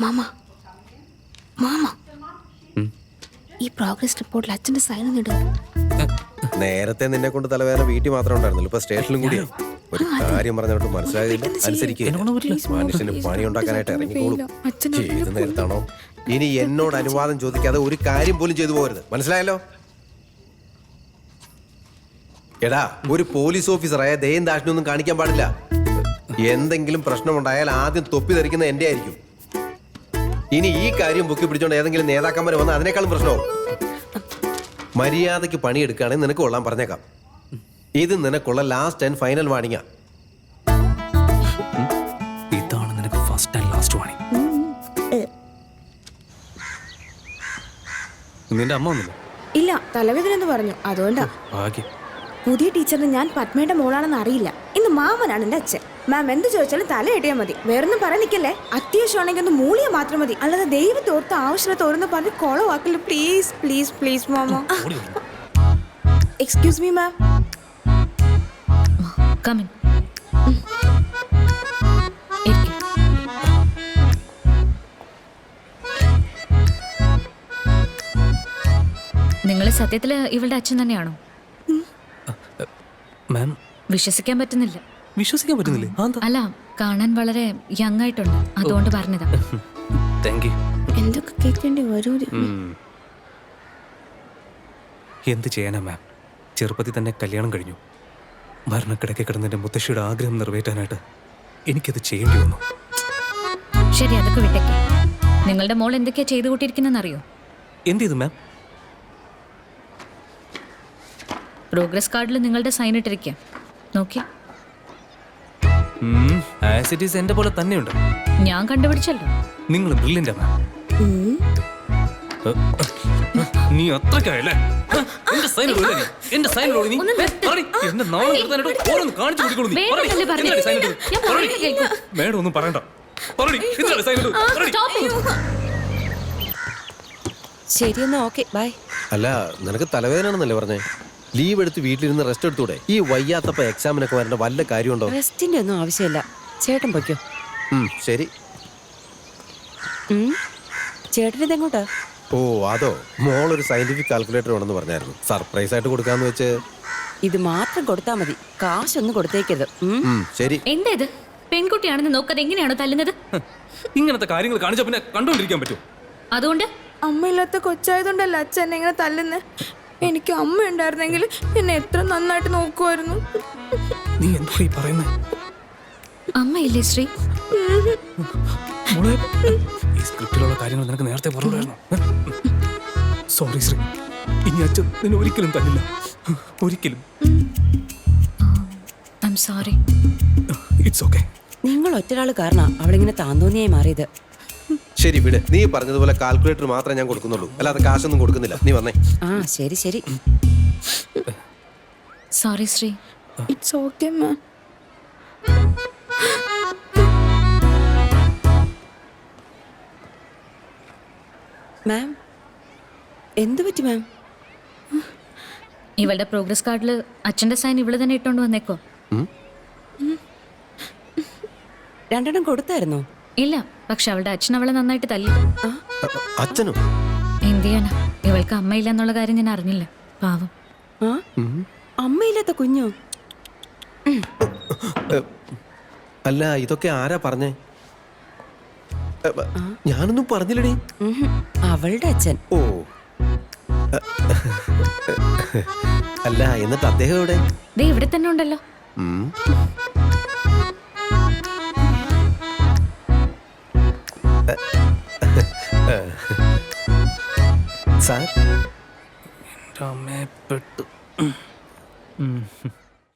Mama. Mama. ഈ progress റിപ്പോർട്ടിൽ അച്ഛന്റെ സൈൻ ഇടുക നേരത്തെ നിന്നെ കൊണ്ട് തലവേദന വീട്ടിൽ മാത്രം ഉണ്ടായിരുന്നുള്ളൂ ഇപ്പൊ സ്റ്റേഷനിലും കൂടി. ഒരു കാര്യം പറഞ്ഞോട്ട് മനസ്സിലായില്ല. അനുസരിക്കുക മനുഷ്യന് പണി ഉണ്ടാക്കാനായിട്ട് ഇറങ്ങിക്കോളും. ഏത് നേരത്താണോ? ഇനി എന്നോട് അനുവാദം ചോദിക്കാതെ ഒരു കാര്യം പോലും ചെയ്തു പോകരുത്. മനസ്സിലായല്ലോ? എടാ ഒരു പോലീസ് ഓഫീസറായ ദയം ദാഷ്ണൊന്നും കാണിക്കാൻ പാടില്ല. എന്തെങ്കിലും പ്രശ്നമുണ്ടായാൽ ആദ്യം തൊപ്പി ധരിക്കുന്ന എന്റെ ആയിരിക്കും ഇനി ഈ കാര്യം പൊക്കി പിടിച്ചോണ്ട് ഏതെങ്കിലും നേതാക്കന്മാർ വന്ന അതിനേക്കാളും പ്രശ്നമാവും മര്യാദയ്ക്ക് പണിയെടുക്കുകയാണെങ്കിൽ നിനക്ക് കൊള്ളാൻ പറഞ്ഞേക്കാം. ഇത് നിനക്കുള്ള ലാസ്റ്റ് ആൻഡ് ഫൈനൽ വാണിങ്ങാ ഇതാണ് നിനക്ക് ഫസ്റ്റ് ആൻഡ് ലാസ്റ്റ് വാണിംഗ് നിന്റെ അമ്മ വന്നില്ല? ഇല്ല തലവേദന എന്ന് പറഞ്ഞു. അതുകൊണ്ടാ. ഭാഗ്യം. പുതിയ ടീച്ചറിന് ഞാൻ പത്മയുടെ മോളാണെന്ന് അറിയില്ല. ഇന്ന് മാമനാണ് എന്റെ അച്ഛൻ. മാം എന്ത് ചോദിച്ചാലും തല ഇടിയാൽ മതി. വേറൊന്നും പറയാൻ നിൽക്കല്ലേ അത്യാവശ്യമാണെങ്കിൽ ഒന്ന് മൂളിയ മാത്രം മതി. അല്ലാതെ ദൈവത്തോർത്ത് ആവശ്യമില്ല തോരുന്ന പറഞ്ഞ് കൊളവാക്കല്ലോ. പ്ലീസ് പ്ലീസ് പ്ലീസ് മാമോ. എക്സ്ക്യൂസ് മീ മാം Come നിങ്ങൾ സത്യത്തിൽ ഇവളുടെ അച്ഛൻ തന്നെയാണോ? മാം. വിശ്വസിക്കാൻ പറ്റുന്നില്ല. വിശ്വസിക്കാൻ പറ്റുന്നില്ലേ? അല്ല കാണാൻ വളരെ യങ് ആയിട്ടുണ്ട്. അതുകൊണ്ട് പറഞ്ഞതാ. താങ്ക് യു എന്തൊക്കെ കേൾക്കേണ്ടി വരൂ എന്ത് ചെയ്യാനാ മാം ചെറുപ്പത്തിൽ തന്നെ കല്യാണം കഴിഞ്ഞു. മരണക്കിടക്കെ കിടന്നെന്റെ മുത്തശ്ശിയുടെ ആഗ്രഹം നിറവേറ്റാനായിട്ട് എനിക്കത് ചെയ്യേണ്ടി വന്നു. ശരി അതൊക്കെ വിട്ടേക്ക്. നിങ്ങളുടെ മോൾ എന്തൊക്കെയാ ചെയ്തു കൂട്ടിയിരിക്കുന്നെന്നറിയോ എന്ത് ചെയ്തു മാം പ്രോഗ്രസ് കാർഡിൽ നിങ്ങളുടെ സൈൻ ഇട്ടിരിക്കുക നോക്കി. ആസ് ഇറ്റ് ഈസ് എന്റെ പോലെ തന്നെയുണ്ട്. ഞാൻ കണ്ടുപിടിച്ചല്ലോ. നിങ്ങൾ ബ്രില്യന്റാ മാം. നീ അത്രക്കായല്ലേ എന്റെ സൈൻ സൈൻ നീ. പറടി, എന്നെ നാളെ നിർത്താനായിട്ട് ഓരോന്ന് കാണിച്ചു കൊടുക്കണു നീ. മേഡം ഒന്നും പറയണ്ട. ഓക്കെ ബൈ അല്ല നിനക്ക് തലവേദനയാണെന്നല്ലേ പറഞ്ഞേ? ലീവ് എടുത്ത് വീട്ടിലിരുന്ന് റെസ്റ്റ് എടുത്തൂടെ? ഈ വയ്യാത്തപ്പ എക്സാമിനൊക്കെ വരേണ്ട വല്ല കാര്യമുണ്ടോ? റെസ്റ്റിന്റെ ഒന്നും ആവശ്യമില്ല. ചേട്ടൻ പൊയ്ക്കോ. ഉം, ശരി. ചേട്ടൻ ഇതെങ്ങോട്ടാ? ഓ അതോ. മോളൊരു സയന്റിഫിക് കാൽക്കുലേറ്റർ ഉണ്ടെന്ന് പറഞ്ഞായിരുന്നു. സർപ്രൈസ് ആയിട്ട് കൊടുക്കാന്ന് വെച്ച്. ഇത് മാത്രം കൊടുത്താ മതി. കാശൊന്നും കൊടുത്തേക്കരുത്. ഉം. ഉം, ശരി. എന്താ ഇത്? പെൺകുട്ടിയാണെന്ന് നോക്കാതെ എങ്ങനെയാണോ തല്ലുന്നത്? ഇങ്ങനത്തെ കാര്യങ്ങൾ കാണിച്ച പിന്നെ കണ്ടുകൊണ്ടിരിക്കാൻ പറ്റും അതുകൊണ്ട്? അമ്മയില്ലാത്ത കൊച്ചായതുകൊണ്ടല്ല അച്ഛൻ എന്നെ ഇങ്ങനെ തല്ലുന്നത് എനിക്ക് അമ്മ ഉണ്ടായിരുന്നെങ്കിൽ എന്നെ എത്ര നന്നായിട്ട് നോക്കുമായിരുന്നു. നീ എന്താ ഈ പറയുന്നത് അമ്മയില്ലേ ശ്രീ? മോളെ ഈ സ്ക്രിപ്റ്റിലുള്ള കാര്യങ്ങൾ നിനക്ക് നേരത്തെ പറഞ്ഞായിരുന്നു സോറി ശ്രീ. ഇനി അച്ഛൻ നിന്നെ ഒരിക്കലും തന്നില്ല ഒരിക്കലും. സോറി ഇറ്റ്സ് ഓക്കെ നിങ്ങൾ ഒറ്റരാൾ കാരണ അവളിങ്ങനെ താന്തോന്നിയായി മാറിയത്. ശരി വിട്. നീ പറഞ്ഞതുപോലെ കാൽക്കുലേറ്റർ മാത്രമേ ഞാൻ കൊടുക്കുന്നുള്ളൂ. അല്ലാതെ കാശൊന്നും കൊടുക്കുന്നില്ല. നീ വന്നേ. ആ ശരി ശരി. Sorry Sree. It's okay ma'am ma'am എന്തു പറ്റി മാം ഇവളുടെ പ്രോഗ്രസ് കാർഡിൽ അച്ഛന്റെ സൈൻ ഇവൾ തന്നെ ഇട്ടോണ്ട് വന്നേക്കോ? രണ്ടെണ്ണം കൊടുത്തായിരുന്നോ? ഇല്ല പക്ഷെ അവളുടെ അച്ഛൻ അവളെ നന്നായിട്ട് തല്ലി. അച്ഛനും? എന്ത് ചെയ്യാനാ? ഇവൾക്ക് അമ്മയില്ല എന്നുള്ള കാര്യം ഞാൻ അറിഞ്ഞില്ല. പാവം. അമ്മയില്ലാത്ത കുഞ്ഞോ? അല്ല ഇതൊക്കെ ആരാ പറഞ്ഞേ? ഞാനൊന്നും പറഞ്ഞില്ലടി. അവളുടെ അച്ഛൻ. ഓ. അല്ല എന്നിട്ട് അദ്ദേഹം ഇവിടെ തന്നെ ഉണ്ടല്ലോ. ഉം. സാർ അമ്മയെ പെട്ടു ഉം.